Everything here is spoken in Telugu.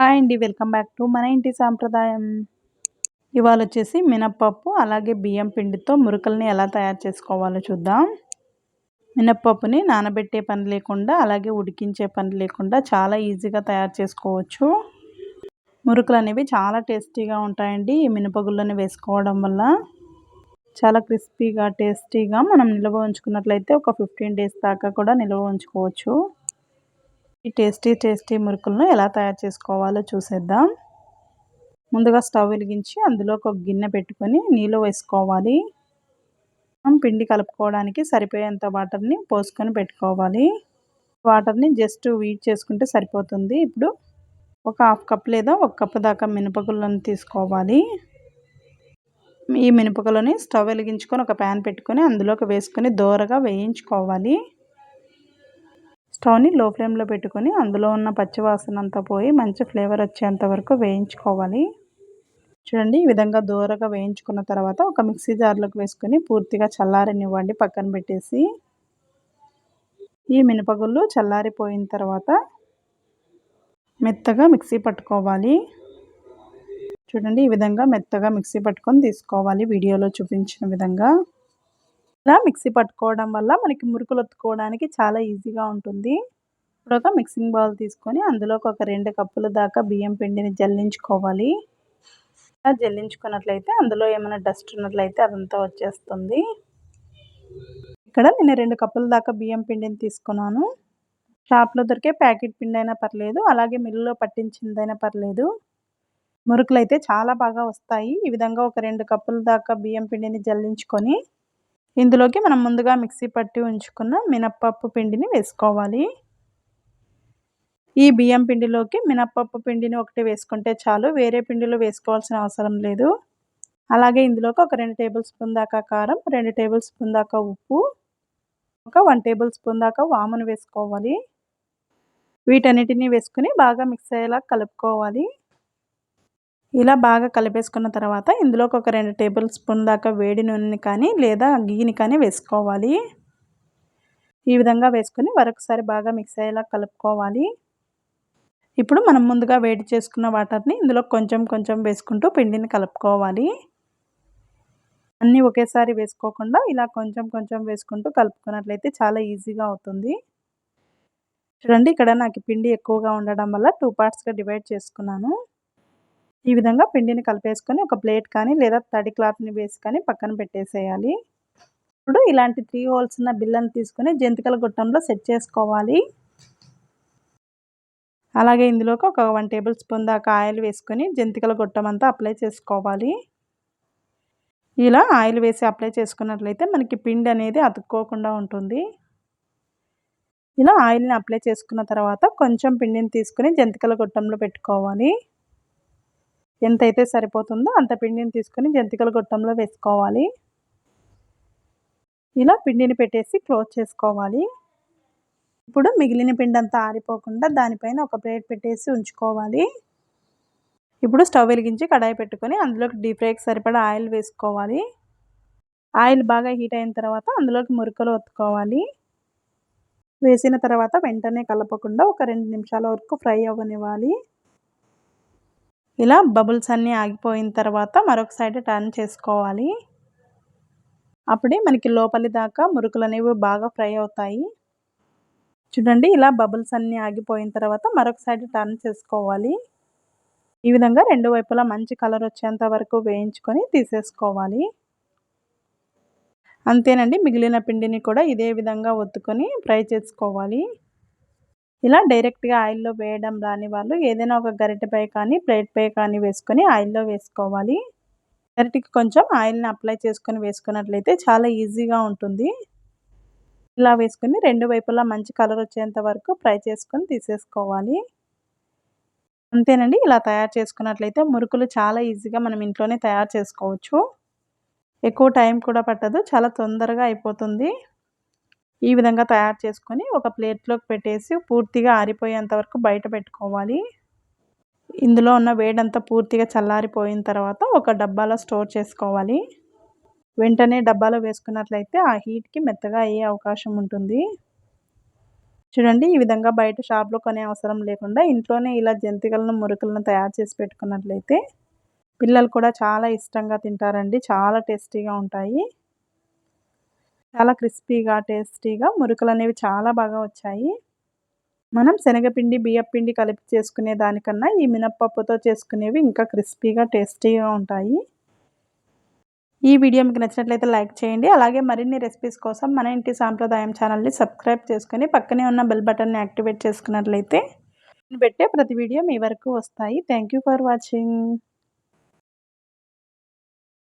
హాయ్ అండి వెల్కమ్ బ్యాక్ టు మన ఇంటి సాంప్రదాయం. ఇవాళ వచ్చేసి మినప్పప్పు అలాగే బియ్యం పిండితో మురుకల్ని ఎలా తయారు చేసుకోవాలో చూద్దాం. మినప్పప్పుని నానబెట్టే పని లేకుండా అలాగే ఉడికించే పని లేకుండా చాలా ఈజీగా తయారు చేసుకోవచ్చు. మురుకులు అనేవి చాలా టేస్టీగా ఉంటాయండి ఈ మినపగుళ్ళని వేసుకోవడం వల్ల. చాలా క్రిస్పీగా టేస్టీగా మనం నిల్వ ఉంచుకున్నట్లయితే ఒక ఫిఫ్టీన్ డేస్ దాకా కూడా నిల్వ ఉంచుకోవచ్చు. ఈ టేస్టీ టేస్టీ మురుకులను ఎలా తయారు చేసుకోవాలో చూసేద్దాం. ముందుగా స్టవ్ వెలిగించి అందులో ఒక గిన్నె పెట్టుకొని నీళ్ళు వేసుకోవాలి. మనం పిండి కలుపుకోవడానికి సరిపోయేంత వాటర్ని పోసుకొని పెట్టుకోవాలి. వాటర్ని జస్ట్ వీట్ చేసుకుంటే సరిపోతుంది. ఇప్పుడు ఒక హాఫ్ కప్ లేదా ఒక కప్ దాకా మినపగుళ్ళను తీసుకోవాలి. ఈ మినపగులని స్టవ్ వెలిగించుకొని ఒక ప్యాన్ పెట్టుకొని అందులోకి వేసుకొని దోరగా వేయించుకోవాలి. స్టవ్ని లో ఫ్లేమ్లో పెట్టుకొని అందులో ఉన్న పచ్చివాసన అంతా పోయి మంచి ఫ్లేవర్ వచ్చేంత వరకు వేయించుకోవాలి. చూడండి ఈ విధంగా దూరగా వేయించుకున్న తర్వాత ఒక మిక్సీ జార్లోకి వేసుకొని పూర్తిగా చల్లారనివ్వండి పక్కన పెట్టేసి. ఈ మినపగుళ్ళు చల్లారిపోయిన తర్వాత మెత్తగా మిక్సీ పట్టుకోవాలి. చూడండి ఈ విధంగా మెత్తగా మిక్సీ పట్టుకొని తీసుకోవాలి. వీడియోలో చూపించిన విధంగా. ఇలా మిక్సీ పట్టుకోవడం వల్ల మనకి మురుకులు ఒత్తుకోవడానికి చాలా ఈజీగా ఉంటుంది. ఇప్పుడు ఒక మిక్సింగ్ బౌల్ తీసుకొని అందులోకి ఒక రెండు కప్పుల దాకా బియ్యం పిండిని జల్లించుకోవాలి. ఇలా జల్లించుకున్నట్లయితే అందులో ఏమైనా డస్ట్ ఉన్నట్లయితే అదంతా వచ్చేస్తుంది. ఇక్కడ నేను రెండు కప్పుల దాకా బియ్యం పిండిని తీసుకున్నాను. షాప్లో దొరికే ప్యాకెట్ పిండి అయినా పర్లేదు అలాగే మిల్లులో పట్టించిందైనా పర్లేదు. మురుకులు అయితే చాలా బాగా వస్తాయి. ఈ విధంగా ఒక రెండు కప్పుల దాకా బియ్యం పిండిని జల్లించుకొని ఇందులోకి మనం ముందుగా మిక్సీ పట్టి ఉంచుకున్న మినప్పప్పు పిండిని వేసుకోవాలి. ఈ బియ్యం పిండిలోకి మినప్పప్పు పిండిని ఒకటి వేసుకుంటే చాలు వేరే పిండిలో వేసుకోవాల్సిన అవసరం లేదు. అలాగే ఇందులోకి ఒక రెండు టేబుల్ స్పూన్ దాకా కారం రెండు టేబుల్ స్పూన్ దాకా ఉప్పు ఒక వన్ టేబుల్ స్పూన్ దాకా వామును వేసుకోవాలి. వీటన్నిటిని వేసుకుని బాగా మిక్స్ అయ్యేలా కలుపుకోవాలి. ఇలా బాగా కలిపేసుకున్న తర్వాత ఇందులోకి ఒక రెండు టేబుల్ స్పూన్ దాకా వేడి నూనెని కానీ లేదా గీని కానీ వేసుకోవాలి. ఈ విధంగా వేసుకొని మరొకసారి బాగా మిక్స్ అయ్యేలా కలుపుకోవాలి. ఇప్పుడు మనం ముందుగా వేడి చేసుకున్న వాటర్ని ఇందులో కొంచెం కొంచెం వేసుకుంటూ పిండిని కలుపుకోవాలి. అన్నీ ఒకేసారి వేసుకోకుండా ఇలా కొంచెం కొంచెం వేసుకుంటూ కలుపుకున్నట్లయితే చాలా ఈజీగా అవుతుంది. చూడండి ఇక్కడ నాకు పిండి ఎక్కువగా ఉండడం వల్ల టూ పార్ట్స్గా డివైడ్ చేసుకున్నాను. ఈ విధంగా పిండిని కలిపేసుకొని ఒక ప్లేట్ కానీ లేదా తడి క్లాత్ని వేసుకొని పక్కన పెట్టేసేయాలి. ఇప్పుడు ఇలాంటి త్రీ హోల్స్ ఉన్న బిల్లని తీసుకొని జంతికల గుట్టంలో సెట్ చేసుకోవాలి. అలాగే ఇందులోకి ఒక వన్ టేబుల్ స్పూన్ దాకా ఆయిల్ వేసుకొని జంతికల గుట్టం అంతా అప్లై చేసుకోవాలి. ఇలా ఆయిల్ వేసి అప్లై చేసుకున్నట్లయితే మనకి పిండి అనేది అతుక్కోకుండా ఉంటుంది. ఇలా ఆయిల్ని అప్లై చేసుకున్న తర్వాత కొంచెం పిండిని తీసుకుని జంతికల గుట్టంలో పెట్టుకోవాలి. ఎంతైతే సరిపోతుందో అంత పిండిని తీసుకొని జంతికల గొట్టంలో వేసుకోవాలి. ఇలా పిండిని పెట్టేసి క్లోజ్ చేసుకోవాలి. ఇప్పుడు మిగిలిన పిండి అంతా ఆరిపోకుండా దానిపైన ఒక ప్లేట్ పెట్టేసి ఉంచుకోవాలి. ఇప్పుడు స్టవ్ వెలిగించి కడాయి పెట్టుకొని అందులోకి డీప్ ఫ్రైకి సరిపడా ఆయిల్ వేసుకోవాలి. ఆయిల్ బాగా హీట్ అయిన తర్వాత అందులోకి మురుకలు ఒత్తుకోవాలి. వేసిన తర్వాత వెంటనే కలపకుండా ఒక రెండు నిమిషాల వరకు ఫ్రై అవ్వనివ్వాలి. ఇలా బబుల్స్ అన్నీ ఆగిపోయిన తర్వాత మరొక సైడ్ టర్న్ చేసుకోవాలి. అప్పుడే మనకి లోపలి దాకా మురుకులు అనేవి బాగా ఫ్రై అవుతాయి. చూడండి ఇలా బబుల్స్ అన్నీ ఆగిపోయిన తర్వాత మరొక సైడ్ టర్న్ చేసుకోవాలి. ఈ విధంగా రెండు వైపులా మంచి కలర్ వచ్చేంత వరకు వేయించుకొని తీసేసుకోవాలి. అంతేనండి మిగిలిన పిండిని కూడా ఇదే విధంగా ఒత్తుకొని ఫ్రై చేసుకోవాలి. ఇలా డైరెక్ట్గా ఆయిల్లో వేయడం రాని వాళ్ళు ఏదైనా ఒక గరిటెపై కానీ ప్లేట్పై కానీ వేసుకొని ఆయిల్లో వేసుకోవాలి. గరిటెకి కొంచెం ఆయిల్ని అప్లై చేసుకొని వేసుకున్నట్లయితే చాలా ఈజీగా ఉంటుంది. ఇలా వేసుకొని రెండు వైపులా మంచి కలర్ వచ్చేంత వరకు ఫ్రై చేసుకొని తీసేసుకోవాలి. అంతేనండి ఇలా తయారు చేసుకున్నట్లయితే మురుకులు చాలా ఈజీగా మనం ఇంట్లోనే తయారు చేసుకోవచ్చు. ఎక్కువ టైం కూడా పట్టదు చాలా తొందరగా అయిపోతుంది. ఈ విధంగా తయారు చేసుకొని ఒక ప్లేట్లోకి పెట్టేసి పూర్తిగా ఆరిపోయేంత వరకు బయట పెట్టుకోవాలి. ఇందులో ఉన్న వేడంతా పూర్తిగా చల్లారిపోయిన తర్వాత ఒక డబ్బాలో స్టోర్ చేసుకోవాలి. వెంటనే డబ్బాలో వేసుకున్నట్లయితే ఆ హీట్కి మెత్తగా అయ్యే అవకాశం ఉంటుంది. చూడండి ఈ విధంగా బయట షాప్లో కొనే అవసరం లేకుండా ఇంట్లోనే ఇలా జంతికలను మురుకులను తయారు చేసి పెట్టుకున్నట్లయితే పిల్లలు కూడా చాలా ఇష్టంగా తింటారండి. చాలా టేస్టీగా ఉంటాయి. చాలా క్రిస్పీగా టేస్టీగా మురుకులు అనేవి చాలా బాగా వచ్చాయి. మనం శనగపిండి బియ్యపిండి కలిపి చేసుకునే దానికన్నా ఈ మినప్పప్పుతో చేసుకునేవి ఇంకా క్రిస్పీగా టేస్టీగా ఉంటాయి. ఈ వీడియో మీకు నచ్చినట్లయితే లైక్ చేయండి. అలాగే మరిన్ని రెసిపీస్ కోసం మన ఇంటి సాంప్రదాయం ఛానల్ని సబ్స్క్రైబ్ చేసుకొని పక్కనే ఉన్న బెల్ బటన్ని యాక్టివేట్ చేసుకున్నట్లయితే పెట్టే ప్రతి వీడియో మీ వరకు వస్తాయి. Thank for watching.